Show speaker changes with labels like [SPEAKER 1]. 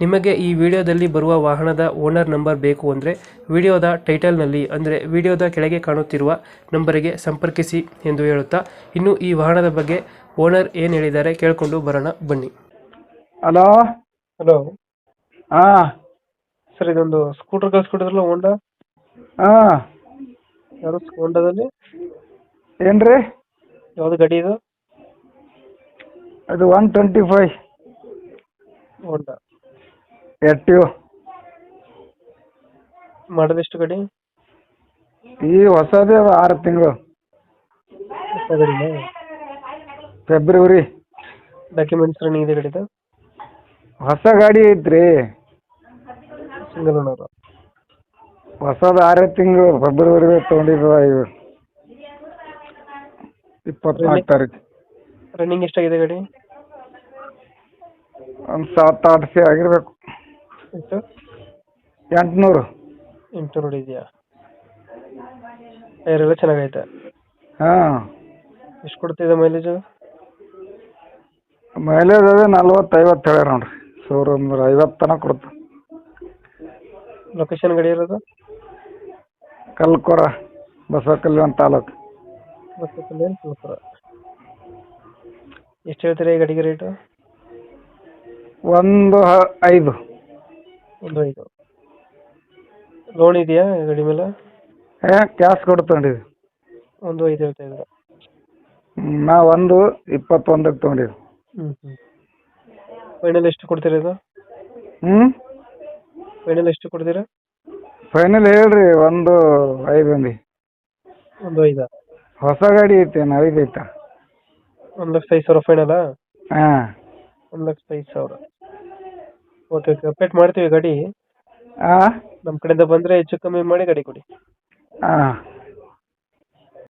[SPEAKER 1] ನಿಮಗೆ ಈ ವಿಡಿಯೋದಲ್ಲಿ ಬರುವ ವಾಹನದ ಓನರ್ ನಂಬರ್ ಬೇಕು ಅಂದರೆ ವಿಡಿಯೋದ ಟೈಟಲ್ನಲ್ಲಿ ಅಂದರೆ ವಿಡಿಯೋದ ಕೆಳಗೆ ಕಾಣುತ್ತಿರುವ ನಂಬರಿಗೆ ಸಂಪರ್ಕಿಸಿ ಎಂದು ಹೇಳುತ್ತಾ ಇನ್ನು ಈ ವಾಹನದ ಬಗ್ಗೆ ಓನರ್ ಏನು ಹೇಳಿದ್ದಾರೆ ಕೇಳಿಕೊಂಡು ಬರೋಣ ಬನ್ನಿ.
[SPEAKER 2] ಹಲೋ?
[SPEAKER 1] ಹಲೋ.
[SPEAKER 2] ಹಾಂ.
[SPEAKER 1] ಸರ್ ಇದೊಂದು ಸ್ಕೂಟರ್ ಕಳ್ಸ್ಕೊಟ್ಟಿದ್ರಲ್ಲ ಹೋಂಡಾ
[SPEAKER 2] ಹಾಂ.
[SPEAKER 1] ಯಾರು ಹೋಂಡಾದಲ್ಲಿ
[SPEAKER 2] ಏನ್ರಿ? ಯಾವುದು
[SPEAKER 1] ಯಾವ್ದು ಗಾಡಿ ಇದು?
[SPEAKER 2] ಅದು ಒನ್ ಟ್ವೆಂಟಿ ಫೈವ್
[SPEAKER 1] ಹೋಂಡಾ
[SPEAKER 2] ಎಟ್ಟಿವ್
[SPEAKER 1] ಮಾಡೋದು ಎಷ್ಟು ಗಾಡಿ?
[SPEAKER 2] ಈ ಹೊಸದೇ ಅದ ಆರು ತಿಂಗಳು. ಫೆಬ್ರವರಿ
[SPEAKER 1] ಡಾಕ್ಯುಮೆಂಟ್ಸ್ ರನ್ನಿಂಗ್ ಇದೆ ಗಾಡಿದು?
[SPEAKER 2] ಹೊಸ ಗಾಡಿ ಐತ್ರಿ.
[SPEAKER 1] ಸಿಂಗಲ್ ಓನರ್
[SPEAKER 2] ಹೊಸದು ಆರೇ ತಿಂಗಳು ಫೆಬ್ರವರಿ ತೊಗೊಂಡಿದ್ದ ಇವು. ಇಪ್ಪತ್ನಾಲ್ಕು ತಾರೀಕು.
[SPEAKER 1] ರನ್ನಿಂಗ್ ಎಷ್ಟಾಗಿದೆ ಗಾಡಿ?
[SPEAKER 2] ಒಂದು ಸಾತ್ ಆರು ಸಿ ಆಗಿರ್ಬೇಕು.
[SPEAKER 1] ಎಷ್ಟು
[SPEAKER 2] ಎಂಟುನೂರು.
[SPEAKER 1] ಎಂಟುನೂರು ಇದೆಯಾ ಟೈರ್ ಎಲ್ಲ ಚೆನ್ನಾಗೈತೆ.
[SPEAKER 2] ಹಾಂ.
[SPEAKER 1] ಎಷ್ಟು ಕೊಡ್ತಿದೆ ಮೈಲೇಜು
[SPEAKER 2] ಮೈಲೇಜ್ ಅದೇ ನಲ್ವತ್ತು ಐವತ್ತು ಹೇಳ್ಯಾರ ನೋಡ್ರಿ. ಶೋರೂಮ್ ಐವತ್ತು ತನಕ ಕೊಡ್ತು.
[SPEAKER 1] ಲೊಕೇಶನ್ ಗಡಿ ಇರೋದು?
[SPEAKER 2] ಕಲ್ಕೊರ ಬಸವ ಕಲ್ಯಾಣ ತಾಲೂಕು.
[SPEAKER 1] ಬಸವಕಲ್ಯಾಣ ತುಮಕೂರು ಎಷ್ಟು ಹೇಳ್ತೀರಿ ಈ ಗಾಡಿಗೆ ರೇಟು
[SPEAKER 2] ಒಂದು ಹ- ಐದು.
[SPEAKER 1] ಒಂದು ಐದು. ಲೋನ್ ಇದೆಯಾ ಗಾಡಿ ಮೇಲೆ?
[SPEAKER 2] ಏ ಕ್ಯಾಶ್ ಕೊಡ್ತೊಂಡಿವಿ
[SPEAKER 1] ಒಂದು ಐದು ಹೇಳ್ತಾ ಇದ್ದೀರಾ.
[SPEAKER 2] ನಾ ಒಂದು ಇಪ್ಪತ್ತೊಂದಕ್ಕೆ ತೊಗೊಂಡಿವಿ.
[SPEAKER 1] ಹ್ಞೂ ಹ್ಞೂ ಫೈನಲ್ ಎಷ್ಟು ಕೊಡ್ತೀರಾ ಇದು?
[SPEAKER 2] ಹ್ಞೂ
[SPEAKER 1] ಫೈನಲ್ ಎಷ್ಟು ಕೊಡ್ತೀರಾ?
[SPEAKER 2] ಫೈನಲ್ ಹೇಳ್ರಿ ಒಂದು ಐದು ಮಂದಿ.
[SPEAKER 1] ಒಂದು ಐದಾ?
[SPEAKER 2] ಹೊಸ ಗಾಡಿ ಐತೇನು ಐದು ಐತಾ?
[SPEAKER 1] ಒಂದು ಲಕ್ಷ ಐದು ಸಾವಿರ ಫೈನಲಾ
[SPEAKER 2] ಹಾಂ.
[SPEAKER 1] ಒಂದು ಲಕ್ಷ ಐದು ಸಾವಿರ. ಓಕೆ ಓಕೆ ಅಪ್ಡೇಟ್ ಮಾಡ್ತೀವಿ ಗಾಡಿ.
[SPEAKER 2] ಹಾಂ
[SPEAKER 1] ನಮ್ಮ ಕಡೆಯಿಂದ ಬಂದರೆ ಹೆಚ್ಚು ಕಮ್ಮಿ ಮಾಡಿ ಗಾಡಿ ಕೊಡಿ.
[SPEAKER 2] ಹಾಂ